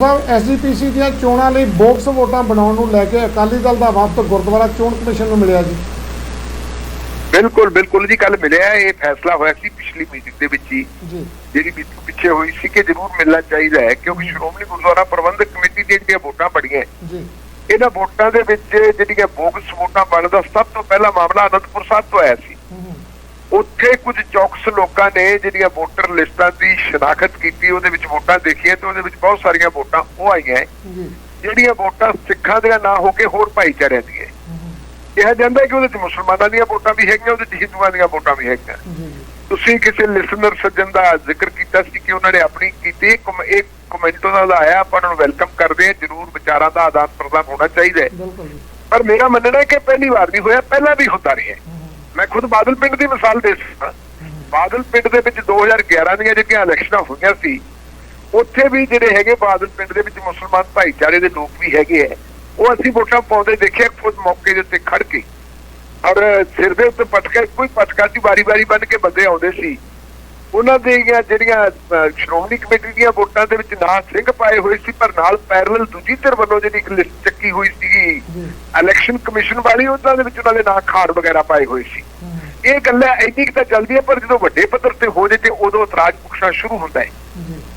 ਸਾਹਿਬ SGPC ਦੀਆਂ ਚੋਣਾਂ ਲਈ ਬੋਕਸ ਵੋਟਾਂ ਬਣਾਉਣ ਨੂੰ ਲੈ ਕੇ ਅਕਾਲੀ ਦਲ ਦਾ ਵਫਦ ਗੁਰਦੁਆਰਾ ਚੋਣ ਕਮਿਸ਼ਨ ਨੂੰ ਮਿਲਿਆ ਜੀ। ਬਿਲਕੁਲ ਬਿਲਕੁਲ ਜੀ ਕੱਲ ਮਿਲਿਆ ਇਹ ਫੈਸਲਾ ਹੋਇਆ ਸੀ ਪਿਛਲੀ ਮੀਟਿੰਗ ਦੇ ਵਿੱਚ ਹੀ। ਜੀ। ਜਿਹੜੀ ਮੀਟਿੰਗ ਪਿੱਛੇ ਹੋਈ ਸੀ ਕਿ ਜ਼ਰੂਰ ਮਿਲਣਾ ਚਾਹੀਦਾ ਹੈ ਕਿਉਂਕਿ ਸ਼੍ਰੋਮਣੀ ਗੁਰਦੁਆਰਾ ਪ੍ਰਬੰਧਕ ਕਮੇਟੀ ਦੀਆਂ ਜਿਹੜੀਆਂ ਵੋਟਾਂ ਬੜੀਆਂ ਜੀ। ਇਹਨਾਂ ਵੋਟਾਂ ਦੇ ਵਿੱਚ ਜਿਹੜੀਆਂ ਬੋਗਸ ਵੋਟਾਂ ਬਣਨ ਦਾ ਸਭ ਤੋਂ ਪਹਿਲਾ ਮਾਮਲਾ ਅਨੰਦਪੁਰ ਸਾਹਿਬ ਤੋਂ ਆਇਆ ਸੀ। ਉੱਥੇ ਕੁਝ ਚੌਕਸ ਲੋਕਾਂ ਨੇ ਜਿਹੜੀਆਂ ਵੋਟਰ ਲਿਸਟਾਂ ਦੀ ਸ਼ਨਾਖਤ ਕੀਤੀ ਉਹਦੇ ਵਿੱਚ ਵੋਟਾਂ ਦੇਖੀਆਂ ਤੇ ਉਹਦੇ ਵਿੱਚ ਬਹੁਤ ਸਾਰੀਆਂ ਵੋਟਾਂ ਉਹ ਆਈਆਂ ਜਿਹੜੀਆਂ ਵੋਟਾਂ ਸਿੱਖਾਂ ਦੀਆਂ ਨਾ ਹੋ ਕੇ ਹੋਰ ਭਾਈਚਾਰਿਆਂ ਦੀਆਂ ਕਿਹਾ ਜਾਂਦਾ ਕਿ ਉਹਦੇ ਵਿੱਚ ਮੁਸਲਮਾਨਾਂ ਦੀਆਂ ਵੋਟਾਂ ਵੀ ਹੈਗੀਆਂ ਉਹਦੇ ਵਿੱਚ ਹਿੰਦੂਆਂ ਦੀਆਂ ਵੋਟਾਂ ਵੀ ਹੈਗੀਆਂ। ਤੁਸੀਂ ਕਿਸੇ ਲਿਸਨਰ ਸੱਜਣ ਦਾ ਜ਼ਿਕਰ ਕੀਤਾ ਸੀ ਕਿ ਉਹਨਾਂ ਨੇ ਆਪਣੀ ਕੀਤੀ ਇਹ ਕਮੈਂਟ ਉਹਨਾਂ ਦਾ ਆਇਆ ਆਪਾਂ ਉਹਨਾਂ ਨੂੰ ਵੈਲਕਮ ਕਰਦੇ ਹਾਂ ਜਰੂਰ ਵਿਚਾਰਾਂ ਦਾ ਆਦਾਨ ਪ੍ਰਦਾਨ ਹੋਣਾ ਚਾਹੀਦਾ ਹੈ ਪਰ ਮੇਰਾ ਮੰਨਣਾ ਹੈ ਕਿ ਪਹਿਲੀ ਵਾਰ ਨਹੀਂ ਹੋਇਆ ਪਹਿਲਾਂ ਵੀ ਹੁੰਦਾ ਰਿਹਾ ਹੈ। ਮੈਂ ਖੁਦ ਬਾਦਲ ਪਿੰਡ ਦੀ ਮਿਸਾਲ ਦੇ ਸਕਦਾ ਬਾਦਲ ਪਿੰਡ ਦੇ ਵਿੱਚ 2011 ਦੀਆਂ ਜਿਹੜੀਆਂ ਇਲੈਕਸ਼ਨਾਂ ਹੋਈਆਂ ਸੀ, ਉੱਥੇ ਵੀ ਜਿਹੜੇ ਹੈਗੇ ਬਾਦਲ ਪਿੰਡ ਦੇ ਵਿੱਚ ਮੁਸਲਮਾਨ ਭਾਈਚਾਰੇ ਦੇ ਲੋਕ ਵੀ ਹੈਗੇ ਆ। ਉਹ ਅਸੀਂ ਵੋਟਾਂ ਪਾਉਂਦੇ ਦੇਖਿਆ, ਖੁਦ ਮੌਕੇ ਦੇ ਉੱਤੇ ਖੜ ਕੇ। ਔਰ ਸਿਰ ਦੇ ਉੱਤੇ ਪਟਕਾ, ਕੋਈ ਪਟਕਾ ਦੀ ਵਾਰੀ-ਵਾਰੀ ਬੰਨ ਕੇ ਬੰਦੇ ਆਉਂਦੇ ਸੀ। ਉਹਨਾਂ ਦੀਆਂ ਜਿਹੜੀਆਂ ਸ਼੍ਰੋਮਣੀ ਕਮੇਟੀ ਦੀਆਂ ਵੋਟਾਂ ਦੇ ਵਿੱਚ ਨਾਂ ਸਿੰਘ ਪਾਏ ਹੋਏ ਸੀ ਪਰ ਨਾਲ ਪੈਰਲਲ ਦੂਜੀ ਧਿਰ ਵੱਲੋਂ ਜਿਹੜੀ ਇੱਕ ਲਿਸਟ ਚੱਕੀ ਹੋਈ ਸੀਗੀ ਇਲੈਕਸ਼ਨ ਕਮਿਸ਼ਨ ਵਾਲੀ ਉਹਨਾਂ ਦੇ ਵਿੱਚ ਉਹਨਾਂ ਦੇ ਨਾਂ ਖਾੜ ਵਗੈਰਾ ਪਾਏ ਹੋਏ ਸੀ। ਇਹ ਗੱਲਾਂ ਇੰਨੀ ਕੁ ਤਾਂ ਚੱਲਦੀ ਹੈ ਪਰ ਜਦੋਂ ਵੱਡੇ ਪੱਧਰ ਤੇ ਹੋ ਜੇ ਤੇ ਉਦੋਂ ਇਤਰਾਜ਼ ਪੁੱਛਣਾ ਸ਼ੁਰੂ ਹੁੰਦਾ ਹੈ।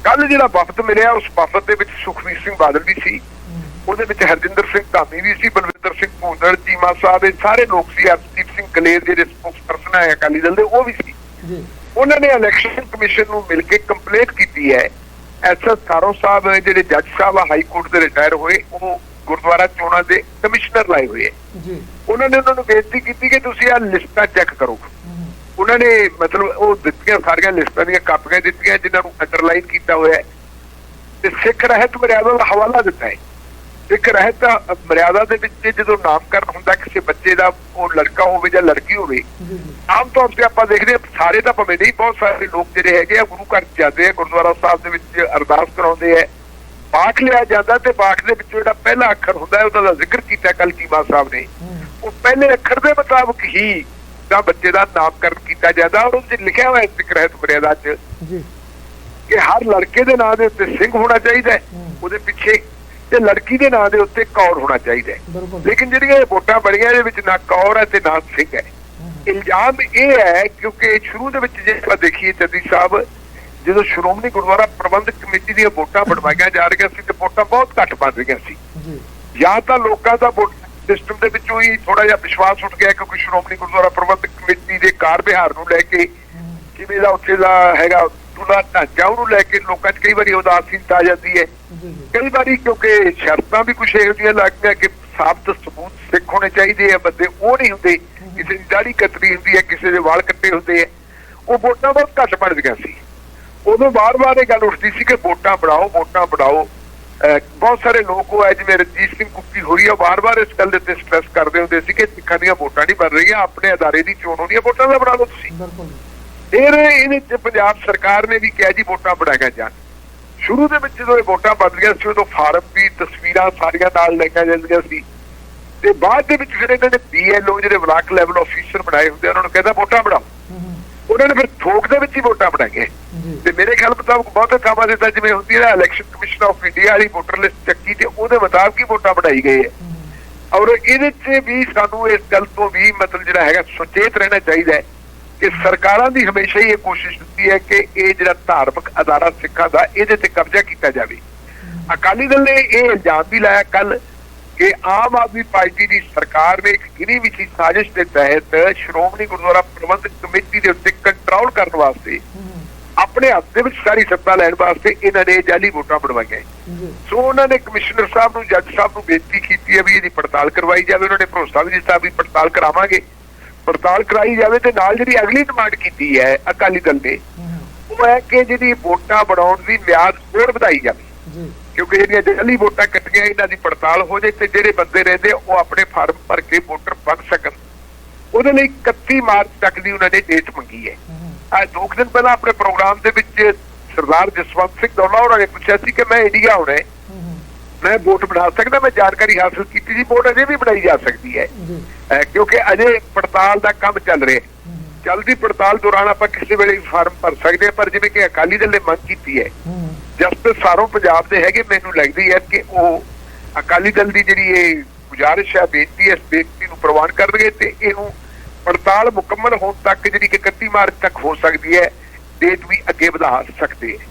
ਕੱਲ ਜਿਹੜਾ ਵਫਦ ਮਿਲਿਆ ਉਸ ਵਫਦ ਦੇ ਵਿੱਚ ਸੁਖਵੀਰ ਸਿੰਘ ਬਾਦਲ ਵੀ ਸੀ। ਉਹਦੇ ਵਿੱਚ ਹਰਜਿੰਦਰ ਸਿੰਘ ਧਾਮੀ ਵੀ ਸੀ ਬਲਵਿੰਦਰ ਸਿੰਘ ਭੂੰਦੜ ਚੀਮਾ ਸਾਹਿਬ ਇਹ ਸਾਰੇ ਲੋਕ ਸੀ। ਹਰਦੀਪ ਸਿੰਘ ਕਲੇਰ ਜਿਹੜੇ ਸਪੋਕਸਪਰਸਨ ਹੈ ਅਕਾਲੀ ਦਲ ਦੇ ਉਹ ਵੀ ਸੀ। ਜੀ। ਉਹਨਾਂ ਨੇ ਇਲੈਕਸ਼ਨ ਕਮਿਸ਼ਨ ਨੂੰ ਮਿਲ ਕੇ ਕੰਪਲੇਂਟ ਕੀਤੀ ਹੈ। ਐਸਐਸ ਕਾਰੋ ਸਾਹਿਬ ਜਿਹੜੇ ਜੱਜ ਸਾਹਿਬ ਆ ਹਾਈ ਕੋਰਟ ਦੇ ਰਿਟਾਇਰ ਹੋਏ ਉਹ ਗੁਰਦੁਆਰਾ ਚੋਣਾਂ ਦੇ ਕਮਿਸ਼ਨਰ ਲਾਏ ਹੋਏ ਜੀ। ਉਹਨਾਂ ਨੇ ਉਹਨਾਂ ਨੂੰ ਬੇਨਤੀ ਕੀਤੀ ਕਿ ਤੁਸੀਂ ਆ ਲਿਸਟਾਂ ਚੈੱਕ ਕਰੋ। ਉਹਨਾਂ ਨੇ ਮਤਲਬ ਉਹ ਦਿੱਤੀਆਂ ਸਾਰੀਆਂ ਲਿਸਟਾਂ ਦੀਆਂ ਕਾਪੀਆਂ ਦਿੱਤੀਆਂ ਜਿਨ੍ਹਾਂ ਨੂੰ ਅੰਡਰਲਾਈਨ ਕੀਤਾ ਹੋਇਆ ਹੈ। ਤੇ ਸਿੱਖ ਰਹਿਤ ਮਰਿਆਦਾ ਦਾ ਹਵਾਲਾ ਦਿੱਤਾ ਹੈ। ਸਿੱਖ ਰਹਿਤ ਮਰਿਆਦਾ ਦੇ ਵਿੱਚ ਜਦੋਂ ਨਾਮਕਰਨ ਹੁੰਦਾ ਕਿਸੇ ਬੱਚੇ ਦਾ ਉਹ ਲੜਕਾ ਹੋਵੇ ਜਾਂ ਲੜਕੀ ਹੋਵੇ ਆਮ ਤੌਰ ਤੇ ਆਪਾਂ ਦੇਖਦੇ ਹਾਂ ਸਾਰੇ ਤਾਂ ਭਾਵੇਂ ਨਹੀਂ ਬਹੁਤ ਸਾਰੇ ਲੋਕ ਜਿਹੜੇ ਹੈਗੇ ਆ ਗੁਰੂ ਘਰ ਜਾਂਦੇ ਆ ਗੁਰਦੁਆਰਾ ਸਾਹਿਬ ਦੇ ਵਿੱਚ ਅਰਦਾਸ ਕਰਾਉਂਦੇ ਆ। ਪਾਠ ਲਿਆ ਜਾਂਦਾ ਤੇ ਪਾਠ ਦੇ ਵਿੱਚੋਂ ਜਿਹੜਾ ਪਹਿਲਾ ਅੱਖਰ ਹੁੰਦਾ ਹੈ ਉਹਦਾ ਜ਼ਿਕਰ ਕੀਤਾ ਕੱਲ ਚੀਮਾ ਸਾਹਿਬ ਨੇ। ਹੂੰ, ਉਹ ਪਹਿਲੇ ਅੱਖਰ ਦੇ ਮੁਤਾਬਕ ਹੀ ਦਾ ਬੱਚੇ ਦਾ ਨਾਮਕਰਨ ਕੀਤਾ ਜਾਂਦਾ ਔਰ ਉਹਦੇ 'ਚ ਲਿਖਿਆ ਹੋਇਆ ਹੈ ਸਿੱਖ ਰਹਿਤ ਮਰਿਆਦਾ 'ਚ ਜੀ। ਕਿ ਹਰ ਲੜਕੇ ਦੇ ਨਾਂ ਦੇ ਉੱਤੇ ਸਿੰਘ ਹੋਣਾ ਚਾਹੀਦਾ ਹੈ। ਹੂੰ। ਉਹਦੇ ਪਿੱਛੇ ਤੇ ਲੜਕੀ ਦੇ ਨਾਂ ਦੇ ਉੱਤੇ ਕੌਰ ਹੋਣਾ ਚਾਹੀਦਾ ਲੇਕਿਨ ਜਿਹੜੀਆਂ ਇਹ ਵੋਟਾਂ ਬਣੀਆਂ ਇਹਦੇ ਵਿੱਚ ਨਾ ਕੌਰ ਹੈ ਤੇ ਨਾ ਸਿੰਘ ਹੈ। ਇਲਜ਼ਾਮ ਇਹ ਹੈ ਕਿਉਂਕਿ ਸ਼ੁਰੂ ਦੇ ਵਿੱਚ ਜੇ ਆਪਾਂ ਦੇਖੀਏ ਚੱਦੀ ਸਾਹਿਬ ਜਦੋਂ ਸ਼੍ਰੋਮਣੀ ਗੁਰਦੁਆਰਾ ਪ੍ਰਬੰਧਕ ਕਮੇਟੀ ਦੀਆਂ ਵੋਟਾਂ ਬਣਵਾਈਆਂ ਜਾ ਰਹੀਆਂ ਸੀ ਤੇ ਵੋਟਾਂ ਬਹੁਤ ਘੱਟ ਬਣ ਰਹੀਆਂ ਸੀ। ਜੀ। ਜਾਂ ਤਾਂ ਲੋਕਾਂ ਦਾ ਵੋਟ ਸਿਸਟਮ ਦੇ ਵਿੱਚੋਂ ਹੀ ਥੋੜਾ ਜਿਹਾ ਵਿਸ਼ਵਾਸ ਉੱਠ ਗਿਆ ਕਿਉਂਕਿ ਸ਼੍ਰੋਮਣੀ ਗੁਰਦੁਆਰਾ ਪ੍ਰਬੰਧਕ ਕਮੇਟੀ ਦੇ ਕਾਰ ਵਿਹਾਰ ਨੂੰ ਲੈ ਕੇ ਕਿਵੇਂ ਦਾ ਉੱਥੇ ਦਾ ਹੈਗਾ ਤੁਲਾ ਢਾਂਚਾ ਉਹਨੂੰ ਲੈ ਕੇ ਲੋਕਾਂ 'ਚ ਕਈ ਵਾਰੀ ਉਦਾਸੀਨਤਾ ਆ ਜਾਂਦੀ ਹੈ। ਕਈ ਵਾਰੀ ਕਿਉਂਕਿ ਸ਼ਰਤਾਂ ਵੀ ਕੁਛ ਇਹੋ ਜਿਹੀਆਂ ਲੱਗਦੀਆਂ ਕਿ ਸਾਬਤ ਸਬੂਤ ਸਿੱਖ ਹੋਣੇ ਚਾਹੀਦੇ ਆ ਬੰਦੇ ਉਹ ਨਹੀਂ ਹੁੰਦੇ। ਕਿਸੇ ਦੀ ਦਾੜੀ ਕਤਰੀ ਹੁੰਦੀ ਹੈ ਕਿਸੇ ਦੇ ਵਾਲ ਕੱਟੇ ਹੁੰਦੇ ਆ। ਉਹ ਵੋਟਾਂ ਬਹੁਤ ਘੱਟ ਬਣਦੀਆਂ ਸੀ। ਉਦੋਂ ਬਾਰ-ਬਾਰ ਇਹ ਗੱਲ ਉੱਠਦੀ ਸੀ ਕਿ ਵੋਟਾਂ ਬਣਾਓ ਵੋਟਾਂ ਬਣਾਓ। ਬਹੁਤ ਸਾਰੇ ਲੋਕ ਉਹ ਹੈ ਜਿਵੇਂ ਰਣਜੀਤ ਸਿੰਘ ਕੁੱਕੀ ਹੋਰੀ ਆ ਬਾਰ-ਬਾਰ ਇਸ ਗੱਲ ਦੇ ਉੱਤੇ ਸਟ੍ਰੈਸ ਕਰਦੇ ਹੁੰਦੇ ਸੀ ਕਿ ਸਿੱਖਾਂ ਦੀਆਂ ਵੋਟਾਂ ਨਹੀਂ ਬਣ ਰਹੀਆਂ ਆਪਣੇ ਅਦਾਰੇ ਦੀ ਚੋਣ ਹੋਣੀ ਹੈ ਵੋਟਾਂ ਦਾ ਬਣਾ ਲਓ ਤੁਸੀਂ। ਬਿਲਕੁਲ ਫਿਰ ਇਹਦੇ ਚ ਪੰਜਾਬ ਸਰਕਾਰ ਨੇ ਵੀ ਕਿਹਾ ਜੀ ਵੋਟਾਂ ਬਣਾਈਆਂ ਜਾਣ। ਸ਼ੁਰੂ ਦੇ ਵਿੱਚ ਜਦੋਂ ਇਹ ਵੋਟਾਂ ਬਦਲੀਆਂ ਸੀ ਉਦੋਂ ਫਾਰਮ ਵੀ ਤਸਵੀਰਾਂ ਸਾਰੀਆਂ ਨਾਲ ਲਈਆਂ ਜਾਂਦੀਆਂ ਸੀ। ਤੇ ਬਾਅਦ ਦੇ ਵਿੱਚ ਫਿਰ ਇਹਨਾਂ ਨੇ ਬੀਐਲਓ ਜਿਹੜੇ ਬਲਾਕ ਲੈਵਲ ਆਫੀਸਰ ਬਣਾਏ ਹੁੰਦੇ ਉਹਨਾਂ ਨੂੰ ਕਹਿੰਦਾ ਵੋਟਾਂ ਬਣਾਓ। ਉਹਨਾਂ ਨੇ ਫਿਰ ਥੋਕ ਦੇ ਵਿੱਚ ਹੀ ਵੋਟਾਂ ਬਣਾਈਆਂ। ਤੇ ਮੇਰੇ ਖਿਆਲ ਮੁਤਾਬਕ ਬਹੁਤੇ ਥਾਵਾਂ ਦੇ ਤਾਂ ਜਿਵੇਂ ਹੁੰਦੀ ਹੈ ਇਲੈਕਸ਼ਨ ਕਮਿਸ਼ਨ ਆਫ ਇੰਡੀਆ ਵਾਲੀ ਵੋਟਰ ਲਿਸਟ ਚੱਕੀ ਤੇ ਉਹਦੇ ਮੁਤਾਬਕ ਹੀ ਵੋਟਾਂ ਬਣਾਈ ਗਈ ਹੈ ਹੂੰ, ਔਰ ਇਹਦੇ 'ਚ ਵੀ ਸਾਨੂੰ ਇਸ ਗੱਲ ਤੋਂ ਵੀ ਮਤਲਬ ਜਿਹੜਾ ਹੈਗਾ ਸੁਚੇਤ ਰਹਿਣਾ ਚਾਹੀਦਾ ਹੈ। ਕਿ ਸਰਕਾਰਾਂ ਦੀ ਹਮੇਸ਼ਾ ਹੀ ਇਹ ਕੋਸ਼ਿਸ਼ ਹੁੰਦੀ ਹੈ ਕਿ ਇਹ ਜਿਹੜਾ ਧਾਰਮਿਕ ਅਦਾਰਾ ਸਿੱਖਾਂ ਦਾ ਇਹਦੇ ਤੇ ਕਬਜ਼ਾ ਕੀਤਾ ਜਾਵੇ। ਅਕਾਲੀ ਦਲ ਨੇ ਇਹ ਇਲਜ਼ਾਮ ਵੀ ਲਾਇਆ ਕੱਲ ਕਿ ਆਮ ਆਦਮੀ ਪਾਰਟੀ ਦੀ ਸਰਕਾਰ ਨੇ ਇੱਕ ਗਿਣੀ ਵਿੱਚ ਸਾਜ਼ਿਸ਼ ਦੇ ਤਹਿਤ ਸ਼੍ਰੋਮਣੀ ਗੁਰਦੁਆਰਾ ਪ੍ਰਬੰਧਕ ਕਮੇਟੀ ਦੇ ਉੱਤੇ ਕੰਟਰੋਲ ਕਰਨ ਵਾਸਤੇ ਆਪਣੇ ਹੱਥ ਦੇ ਵਿੱਚ ਸਾਰੀ ਸੱਤਾ ਲੈਣ ਵਾਸਤੇ ਇਹਨਾਂ ਨੇ ਜਾਲੀ ਵੋਟਾਂ ਬਣਵਾਈਆਂ ਸੋ ਉਹਨਾਂ ਨੇ ਕਮਿਸ਼ਨਰ ਸਾਹਿਬ ਨੂੰ ਜੱਜ ਸਾਹਿਬ ਨੂੰ ਬੇਨਤੀ ਕੀਤੀ ਹੈ ਵੀ ਇਹਦੀ ਪੜਤਾਲ ਕਰਵਾਈ ਜਾਵੇ। ਉਹਨਾਂ ਨੇ ਭਰੋਸਾ ਵੀ ਦਿੱਤਾ ਵੀ ਪੜਤਾਲ ਕਰਾਵਾਂਗੇ। ਪੜਤਾਲ ਕਰਾਈ ਜਾਵੇ ਤੇ ਨਾਲ ਜਿਹੜੀ ਅਗਲੀ ਡਿਮਾਂਡ ਕੀਤੀ ਹੈ ਅਕਾਲੀ ਦਲ ਨੇ ਉਹ ਹੈ ਕਿ ਜਿਹੜੀ ਵੋਟਾਂ ਬਣਾਉਣ ਦੀ ਮਿਆਦ ਹੋਰ ਵਧਾਈ ਜਾਵੇ। ਜੀ। ਕਿਉਂਕਿ ਜਿਹੜੀਆਂ ਜਲੀ ਵੋਟਾਂ ਕੱਟੀਆਂ ਇਹਨਾਂ ਦੀ ਪੜਤਾਲ ਹੋ ਜਾਏ ਤੇ ਜਿਹੜੇ ਬੰਦੇ ਰਹਿੰਦੇ ਉਹ ਆਪਣੇ ਫਾਰਮ ਭਰ ਕੇ ਵੋਟਰ ਬਣ ਸਕਣ। ਉਹਦੇ ਲਈ 31 ਮਾਰਚ ਤੱਕ ਦੀ ਉਹਨਾਂ ਨੇ ਡੇਟ ਮੰਗੀ ਹੈ। ਅੱਜ ਦੋ ਦਿਨ ਪਹਿਲਾਂ ਆਪਣੇ ਪ੍ਰੋਗਰਾਮ ਦੇ ਵਿੱਚ ਸਰਦਾਰ ਜਸਵੰਤ ਸਿੰਘ ਦੌਲਾ ਹੋਰਾਂ ਨੇ ਪੁੱਛਿਆ ਸੀ ਕਿ ਮੈਂ ਇੰਡੀਆ ਆਉਣਾ ਹੈ ਹੂੰ, ਹੂੰ, ਮੈਂ ਵੋਟ ਬਣਾ ਸਕਦਾ ਮੈਂ ਜਾਣਕਾਰੀ ਹਾਸਲ ਕੀਤੀ ਸੀ ਵੋਟ ਅਜੇ ਵੀ ਬਣਾਈ ਜਾ ਸਕਦੀ ਹੈ। ਕਿਉਂਕਿ ਅਜੇ ਪੜਤਾਲ ਦਾ ਕੰਮ ਚੱਲ ਰਿਹਾ ਹੈ। ਜਲਦੀ ਪੜਤਾਲ ਦੌਰਾਨ ਆਪਾਂ ਕਿਸੇ ਵੇਲੇ ਫਾਰਮ ਭਰ ਸਕਦੇ ਹਾਂ ਪਰ ਜਿਵੇਂ ਕਿ ਅਕਾਲੀ ਦਲ ਨੇ ਮੰਗ ਕੀਤੀ ਹੈ ਜਸਟਿਸ ਸਾਰੋਂ ਪੰਜਾਬ ਦੇ ਹੈਗੇ ਮੈਨੂੰ ਲੱਗਦੀ ਹੈ ਕਿ ਉਹ ਅਕਾਲੀ ਦਲ ਦੀ ਜਿਹੜੀ ਇਹ ਗੁਜ਼ਾਰਿਸ਼ ਹੈ ਬੇਨਤੀ ਹੈ ਬੇਨਤੀ ਨੂੰ ਪ੍ਰਵਾਨ ਕਰਨਗੇ ਤੇ ਇਹਨੂੰ ਪੜਤਾਲ ਮੁਕੰਮਲ ਹੋਣ ਤੱਕ ਜਿਹੜੀ ਕਿ 31 ਮਾਰਚ ਤੱਕ ਹੋ ਸਕਦੀ ਹੈ ਡੇਟ ਵੀ ਅੱਗੇ ਵਧਾ ਸਕਦੇ ਹੈ।